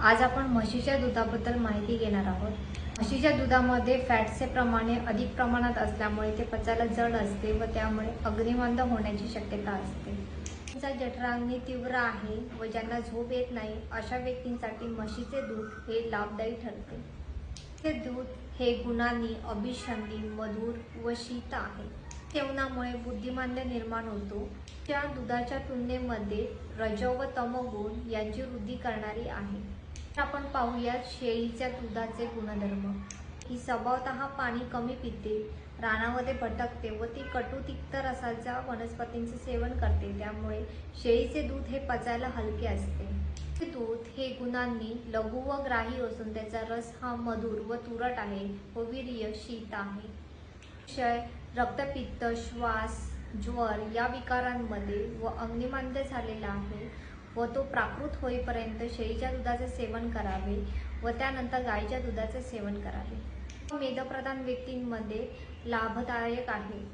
आज आपण म्हशीच्या दुधाबद्दल माहिती घेणार आहोत. म्हशीच्या दुधामध्ये फॅटचे प्रमाणे अधिक प्रमाणात असल्यामुळे ते पचायला जड असते व त्यामुळे अग्निमंद होण्याची शक्यता असते. त्यांचा तीव्र आहे व ज्यांना झोप येत नाही अशा व्यक्तींसाठी म्हशीचे दूध हे लाभदायी ठरते. हे दूध हे गुणांनी अभिषंधी मधुर व शीत आहे. सेवनामुळे बुद्धिमान्य निर्माण होतो. त्या दुधाच्या तुलनेमध्ये रज व तमगुण यांची वृद्धी करणारी आहे. आपण पाहूयात शेळीच्या दुधाचे गुणधर्म. ही स्वभावतः पाणी कमी पिते रानामध्ये भटकते व ती कटू तिक्त रसाच्या वनस्पतींचे सेवन करते. त्यामुळे शेळीचे दूध हे पचायला हलके असते. दूध हे गुणांनी लघु व ग्राही असून त्याचा रस हा मधुर व तुरट आहे व वीर्य शीत आहे. क्षय रक्तपित्त श्वास ज्वर या विकारांमध्ये व अग्निमांद्य झालेला आहे. व तो प्राकृत होईपर्यंत शेळीच्या दुधाचे सेवन करावे व त्यानंतर गाईच्या दुधाचे सेवन करावे. मेदप्रधान व्यक्तींमध्ये लाभदायक आहे.